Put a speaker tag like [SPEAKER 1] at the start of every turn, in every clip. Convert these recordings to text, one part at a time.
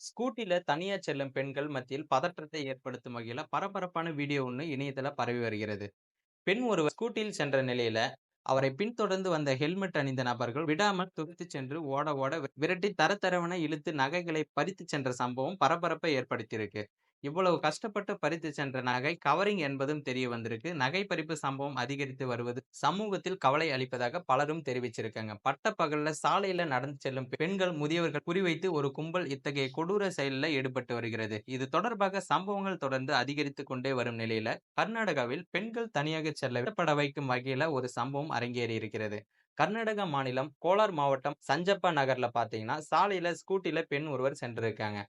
[SPEAKER 1] ஸ்கூட்டில தனியா செல்லும் பெண்கள் மத்தியில் பதற்றத்தை ஏற்படுத்தும் வகையில பரபரப்பான வீடியோ ஒன்று இணையத்துல பரவி வருகிறது. பெண் ஒருவர் ஸ்கூட்டியில் சென்ற நிலையில, அவரை பின்தொடர்ந்து வந்த ஹெல்மெட் அணிந்த நபர்கள் விடாமல் துவைத்து சென்று ஓட ஓட விரட்டி தரத்தரவன இழுத்து நகைகளை பறித்து சென்ற சம்பவம் பரபரப்பை ஏற்படுத்தியிருக்கு. இவ்வளவு கஷ்டப்பட்டு பறித்து சென்ற நகை கவரிங் என்பதும் தெரிய வந்திருக்கு. நகை பறிப்பு சம்பவம் அதிகரித்து வருவது சமூகத்தில் கவலை அளிப்பதாக பலரும் தெரிவிச்சிருக்காங்க. பட்டப்பகல்ல சாலையில நடந்து செல்லும் பெண்கள், முதியவர்கள் குறிவைத்து ஒரு கும்பல் இத்தகைய கொடூர செயலில் ஈடுபட்டு வருகிறது. இது தொடர்பாக சம்பவங்கள் தொடர்ந்து அதிகரித்து கொண்டே வரும் நிலையில, கர்நாடகாவில் பெண்கள் தனியாக செல்ல விடப்பட வைக்கும் வகையில ஒரு சம்பவம் அரங்கேறி இருக்கிறது. கர்நாடக மாநிலம் கோலார் மாவட்டம் சஞ்சப்பா நகர்ல பாத்தீங்கன்னா சாலையில ஸ்கூட்டில பெண் ஒருவர் சென்றிருக்காங்க.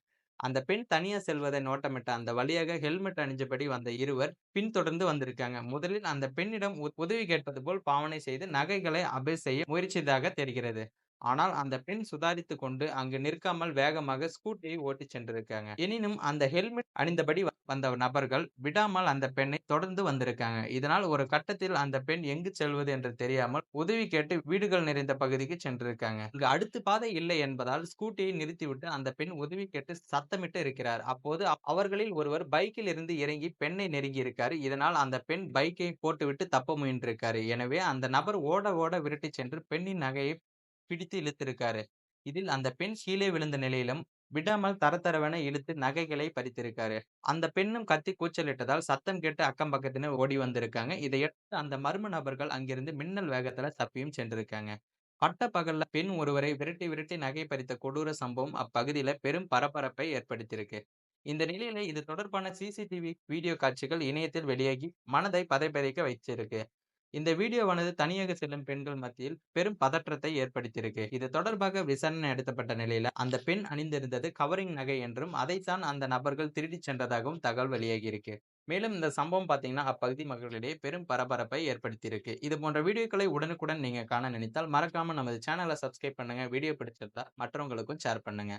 [SPEAKER 1] அந்த பெண் தனியா செல்வதை நோட்டமிட்ட அந்த வழியாக ஹெல்மெட் அணிஞ்சபடி வந்த இருவர் பின்தொடர்ந்து வந்திருக்காங்க. முதலில் அந்த பெண்ணிடம் உ உதவி கேட்பது போல் பாவனை செய்து நகைகளை அபேஸ் செய்ய முயற்சித்ததாக தெரிகிறது. ஆனால் அந்த பெண் சுதாரித்து கொண்டு அங்கு நிற்காமல் வேகமாக ஸ்கூட்டியை ஓட்டிச் சென்றிருக்காங்க. எனினும் அந்த ஹெல்மெட் அணிந்தபடி வந்த நபர்கள் விடாமல் அந்த பெண்ணை தொடர்ந்து வந்திருக்காங்க. இதனால் ஒரு கட்டத்தில் அந்த பெண் எங்கு செல்வது என்று தெரியாமல் உதவி கேட்டு வீடுகள் நிறைந்த பகுதிக்கு சென்றிருக்காங்க. இங்கு அடுத்து பாதை இல்லை என்பதால் ஸ்கூட்டியை நிறுத்திவிட்டு அந்த பெண் உதவி கேட்டு சத்தமிட்டு இருக்கிறார். அப்போது அவர்களில் ஒருவர் பைக்கில் இருந்து இறங்கி பெண்ணை நெருங்கி இருக்காரு இதனால் அந்த பெண் பைக்கை போட்டுவிட்டு தப்ப முயன்றிருக்காரு. எனவே அந்த நபர் ஓட ஓட விரட்டி சென்று பெண்ணின் நகையை பிடித்து இழுத்திருக்காரு. இதில் அந்த பெண் கீழே விழுந்த நிலையிலும் விடாமல் தரத்தரவென இழுத்து நகைகளை பறித்திருக்காரு. அந்த பெண்ணும் கத்தி கூச்சலிட்டதால் சத்தம் கேட்டு அக்கம் பக்கத்தினர் ஓடி வந்திருக்காங்க. இதையடுத்து அந்த மர்ம நபர்கள் அங்கிருந்து மின்னல் வேகத்துல தப்பியும் சென்றிருக்காங்க. பட்ட பகல்ல பெண் ஒருவரை விரட்டி விரட்டி நகை பறித்த கொடூர சம்பவம் அப்பகுதியில பெரும் பரபரப்பை ஏற்படுத்தியிருக்கு. இந்த நிலையில இது தொடர்பான சிசிடிவி வீடியோ காட்சிகள் இணையத்தில் வெளியாகி மனதை பதைபதைக்க வைச்சிருக்கு. இந்த வீடியோவானது தனியாக செல்லும் பெண்கள் மத்தியில் பெரும் பதற்றத்தை ஏற்படுத்தியிருக்கு. இது தொடர்பாக விசாரணை நடத்தப்பட்ட நிலையில அந்த பெண் அணிந்திருந்தது கவரிங் நகை என்றும், அதைத்தான் அந்த நபர்கள் திருடிச் சென்றதாகவும் தகவல் வெளியாகியிருக்கு. மேலும் இந்த சம்பவம் பார்த்தீங்கன்னா, அப்பகுதி மக்களிடையே பெரும் பரபரப்பை ஏற்படுத்தியிருக்கு. இது போன்ற வீடியோக்களை உடனுக்குடன் நீங்க காண நினைத்தால் மறக்காம நமது சேனலை சப்ஸ்கிரைப் பண்ணுங்க. வீடியோ பிடிச்சிருந்தா மற்றவங்களுக்கும் ஷேர் பண்ணுங்க.